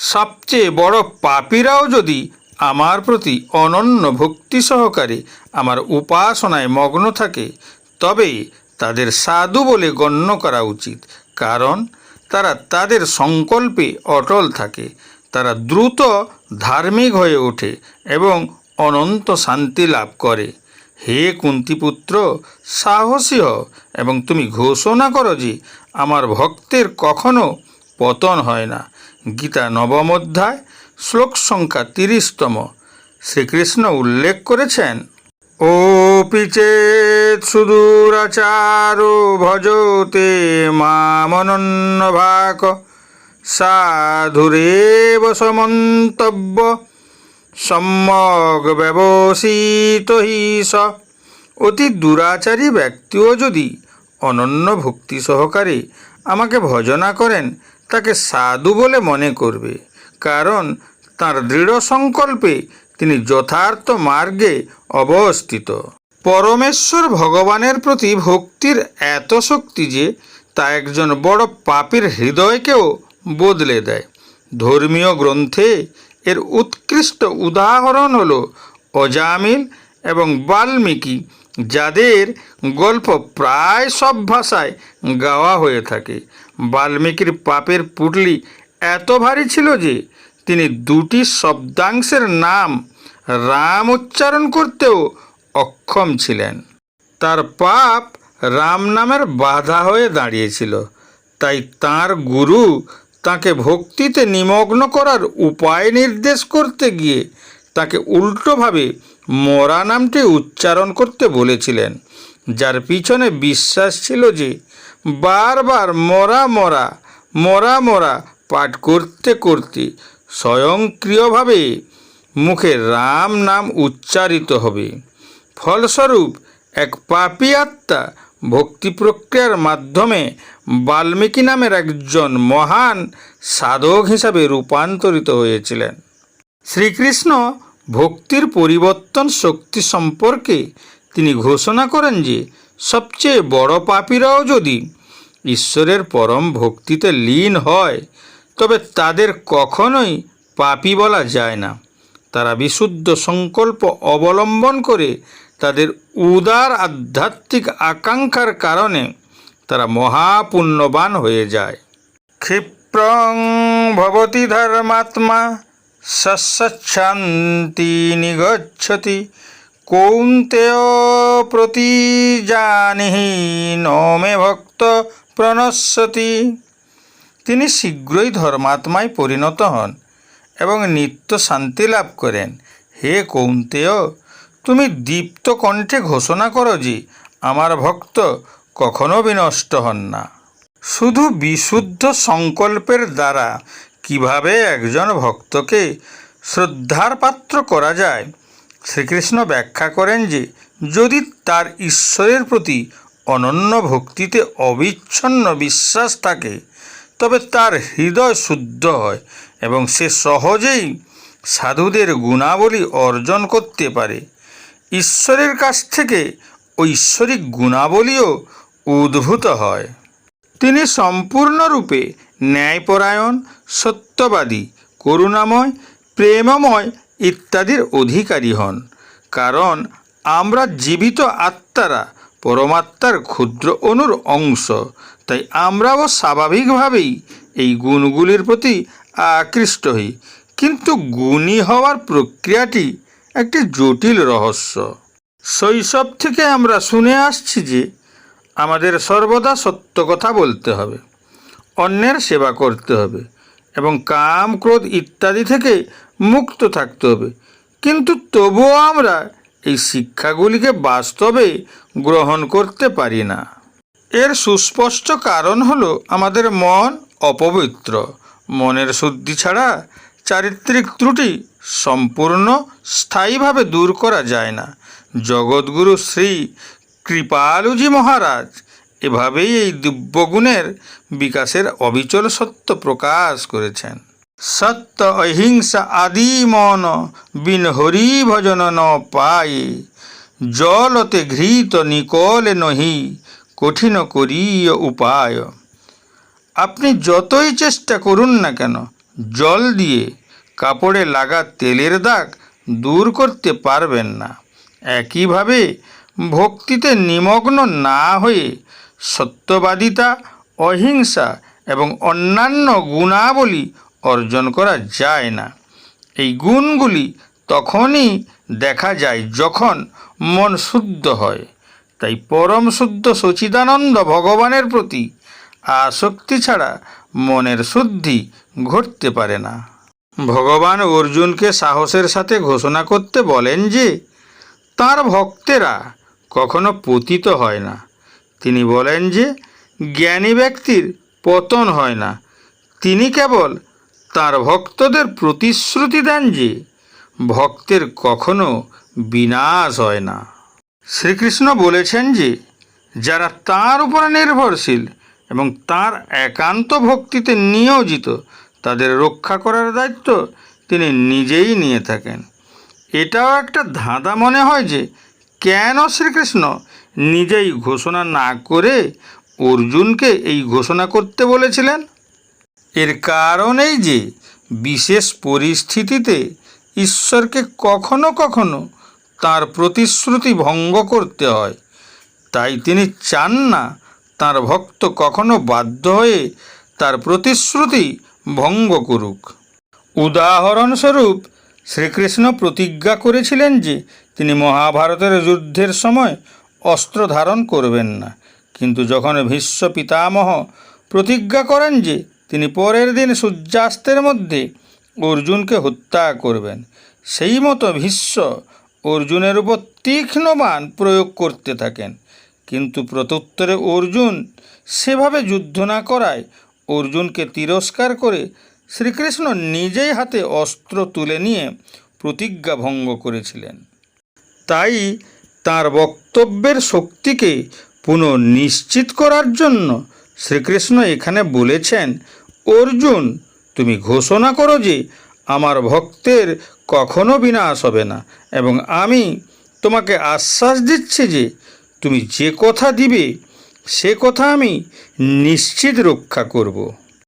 সবচেয়ে বড় পাপীরাও যদি আমার প্রতি অনন্য ভক্তি সহকারে আমার উপাসনায় মগ্ন থাকে, তবে তাদের সাধু বলে গণ্য করা উচিত। কারণ তারা তাদের সংকল্পে অটল থাকে, তারা দ্রুত ধার্মিক হয়ে ওঠে এবং অনন্ত শান্তি লাভ করে। হে কুন্তিপুত্র, সাহসী হও এবং তুমি ঘোষণা করো যে আমার ভক্তের কখনো পতন হয় না। গীতা নবম অধ্যায়, শ্লোক সংখ্যা তিরিশতম। শ্রীকৃষ্ণ উল্লেখ করেছেন ও চেত সুদূরাচারো ভজতে মামনন্য ভাক সাধুরেব সমন্তব্য, সম্যক ব্যবসিত হি স। অতি দুরাচারী ব্যক্তিও যদি অনন্য ভক্তি সহকারে আমাকে ভজনা করেন তাকে সাধু বলে মনে করবে, কারণ তার দৃঢ় সংকল্পে তিনি যথার্থ মার্গে অবস্থিত। পরমেশ্বর ভগবানের প্রতি ভক্তির এত শক্তি যে তা একজন বড় পাপীর হৃদয়কেও বদলে দেয়। ধর্মীয় গ্রন্থে এর উৎকৃষ্ট উদাহরণ হল অজামিল এবং বাল্মীকি, যাদের গল্প প্রায় সব ভাষায় গাওয়া হয়ে থাকে। বাল্মীকির পাপের পুটলি এত ভারী ছিল যে তিনি দুটি শব্দাংশের নাম রাম উচ্চারণ করতেও অক্ষম ছিলেন। তার পাপ রাম নামের বাধা হয়ে দাঁড়িয়েছিল, তাই তার গুরু তাকে ভক্তিতে নিমগ্ন করার উপায় নির্দেশ করতে গিয়ে তাকে উল্টোভাবে মরা নামটি উচ্চারণ করতে বলেছিলেন, যার পিছনে বিশ্বাস ছিল যে বারবার মরা মরা মরা মরা পাঠ করতে করতে স্বয়ংক্রিয়ভাবে মুখে রাম নাম উচ্চারিত হবে। ফলস্বরূপ, এক পাপী আত্মা ভক্তি প্রক্রিয়ার মাধ্যমে বাল্মীকি নামের একজন মহান সাধক হিসাবে রূপান্তরিত হয়েছিলেন। শ্রীকৃষ্ণ ভক্তির পরিবর্তন শক্তি সম্পর্কে তিনি ঘোষণা করেন যে সবচেয়ে বড় পাপীরাও যদি ঈশ্বরের পরম ভক্তিতে লীন হয়, তবে তাদের কখনোই পাপী বলা যায় না। তারা বিশুদ্ধ সংকল্প অবলম্বন করে তাদের উদার আধ্যাত্মিক আকাঙ্ক্ষার কারণে তারা মহাপুণ্যবান হয়ে যায়। ক্ষিপ্রং ভবতি ধর্মাত্মা সচ্ছান্তি নিগচ্ছতি। কৌন্তেয় প্রতি জানিহি, নমে ভক্ত প্রণশ্যতি তিনি শীঘ্রই ধর্মাত্মায় পরিণত হন এবং নিত্য শান্তি লাভ করেন। হে কৌন্তেয়, তুমি দীপ্ত কণ্ঠে ঘোষণা করো যে, আমার ভক্ত কখনো বিনষ্ট হন না। শুধু বিশুদ্ধ সংকল্পের দ্বারা কীভাবে একজন ভক্তকে শ্রদ্ধার পাত্র করা যায় শ্রীকৃষ্ণ ব্যাখ্যা করেন যে, যদি তার ঈশ্বরের প্রতি অনন্য ভক্তিতে অবিচ্ছন্ন বিশ্বাস থাকে, তবে তার হৃদয় শুদ্ধ হয় এবং সে সহজেই সাধুদের গুণাবলী অর্জন করতে পারে। ঈশ্বরের কাছ থেকে ঐশ্বরিক গুণাবলীও উদ্ভূত হয়। তিনি সম্পূর্ণরূপে ন্যায়পরায়ণ, সত্যবাদী, করুণাময়, প্রেমময় ইত্যাদির অধিকারী হন, কারণ আমরা জীবিত আত্মারা পরমাত্মার ক্ষুদ্র অনুর অংশ। তাই আমরাও স্বাভাবিকভাবেই এই গুণগুলির প্রতি আকৃষ্ট হই। কিন্তু গুণী হওয়ার প্রক্রিয়াটি একটি জটিল রহস্য। শৈশব থেকে আমরা শুনে আসছি যে আমাদের সর্বদা সত্য কথা বলতে হবে, অন্যের সেবা করতে হবে এবং কাম, ক্রোধ ইত্যাদি থেকে মুক্ত থাকতে হবে। কিন্তু তবুও আমরা এই শিক্ষাগুলিকে বাস্তবে গ্রহণ করতে পারি না। এর সুস্পষ্ট কারণ হলো আমাদের মন অপবিত্র। মনের শুদ্ধি ছাড়া চারিত্রিক ত্রুটি সম্পূর্ণ স্থায়ীভাবে দূর করা যায় না। জগৎগুরু শ্রী কৃপালুজি মহারাজ এভাবেই এই দিব্যগুণের বিকাশের অবিচল সত্য প্রকাশ করেছেন। সত্য অহিংসা আদি মন বিন হরি ভজন ন পায়ে। জলতে ঘৃত নিকলে নহি, কঠিন করিয় উপায়। আপনি যতই চেষ্টা করুন না কেন, জল দিয়ে কাপড়ে লাগা তেলের দাগ দূর করতে পারবেন না। একইভাবে ভক্তিতে নিমগ্ন না হয়ে সত্যবাদিতা, অহিংসা এবং অন্যান্য গুণাবলী অর্জন করা যায় না। এই গুণগুলি তখনই দেখা যায় যখন মন শুদ্ধ হয়। তাই পরম শুদ্ধ সচিদানন্দ ভগবানের প্রতি আসক্তি ছাড়া মনের শুদ্ধি ঘটতে পারে না। ভগবান অর্জুনকে সাহসের সাথে ঘোষণা করতে বলেন যে, তার ভক্তেরা কখনো পতিত হয় না। তিনি বলেন যে, জ্ঞানী ব্যক্তির পতন হয় না। তিনি কেবল তার ভক্তদের প্রতিশ্রুতি দেন যে ভক্তের কখনো বিনাশ হয় না। শ্রীকৃষ্ণ বলেছেন যে যারা তার উপরে নির্ভরশীল এবং তার একান্ত ভক্তিতে নিয়োজিত, তাদের রক্ষা করার দায়িত্ব তিনি নিজেই নিয়ে থাকেন। এটাও একটা ধাঁধা মনে হয় যে কেন শ্রীকৃষ্ণ নিজেই ঘোষণা না করে অর্জুনকে এই ঘোষণা করতে বলেছিলেন? এর কারণ এই যে, বিশেষ পরিস্থিতিতে ঈশ্বরকে কখনো কখনো তার প্রতিশ্রুতি ভঙ্গ করতে হয়। তাই তিনি চান না তার ভক্ত কখনো বাধ্য হয়ে তার প্রতিশ্রুতি ভঙ্গ করুক। উদাহরণস্বরূপ, শ্রীকৃষ্ণ প্রতিজ্ঞা করেছিলেন যে, তিনি মহাভারতের যুদ্ধের সময় অস্ত্র ধারণ করবেন না। কিন্তু যখন ভীষ্ম পিতামহ প্রতিজ্ঞা করেন যে তিনি পরের দিন সূর্যাস্তের মধ্যে অর্জুনকে হত্যা করবেন। সেই মতো ভীষ্ম অর্জুনের উপর তীক্ষ্ণ বাণ প্রয়োগ করতে থাকেন। কিন্তু প্রত্যুত্তরে অর্জুন সেভাবে যুদ্ধ না করায় অর্জুনকে তিরস্কার করে শ্রীকৃষ্ণ নিজেই হাতে অস্ত্র তুলে নিয়ে প্রতিজ্ঞা ভঙ্গ করেছিলেন। তাই তার বক্তব্যের শক্তিকে পুনঃনিশ্চিত করার জন্য শ্রীকৃষ্ণ এখানে বলেছেন অর্জুন, তুমি ঘোষণা করো যে আমার ভক্তের কখনো বিনাশ হবে না এবং আমি তোমাকে আশ্বাস দিচ্ছি যে তুমি যে কথা দিবে, সে কথা আমি নিশ্চিত রক্ষা করব।